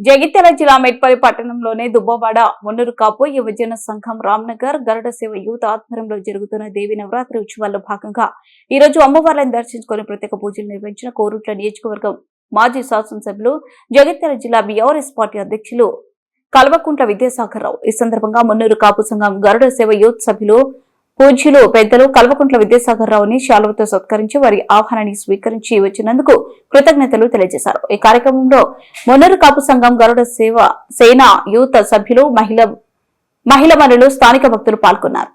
జగిత్యాల జిల్లా మెట్పల్లి పట్టణంలోని దుబ్బవాడ మున్నూరు కాపు యువజన సంఘం రామ్నగర్ గరుడ సేవ యూత్ ఆధ్వర్యంలో జరుగుతున్న దేవి నవరాత్రి ఉత్సవాల్లో భాగంగా ఈ రోజు అమ్మవార్లను దర్శించుకుని ప్రత్యేక పూజలు నిర్వహించిన కోరుట్ల నియోజకవర్గం మాజీ శాసనసభ్యులు జగిత్యాల జిల్లా బీఆర్ఎస్ పార్టీ అధ్యక్షులు కల్వకుంట్ల విద్యాసాగర్ రావు. ఈ సందర్భంగా మున్నూరు కాపు సంఘం గరుడ సేవ యూత్ సభ్యులు పూజ్యులు పెద్దలు కల్వకుంట్ల విద్యాసాగర్ రావుని శాలువతో సత్కరించి వారి ఆహ్వానాన్ని స్వీకరించి వచ్చినందుకు కృతజ్ఞతలు తెలియజేశారు. ఈ కార్యక్రమంలో మున్నూరు కాపు సంఘం గరుడ సేవ సేన యూత్ సభ్యులు మహిళ మహిళ మనులు స్థానిక భక్తులు పాల్గొన్నారు.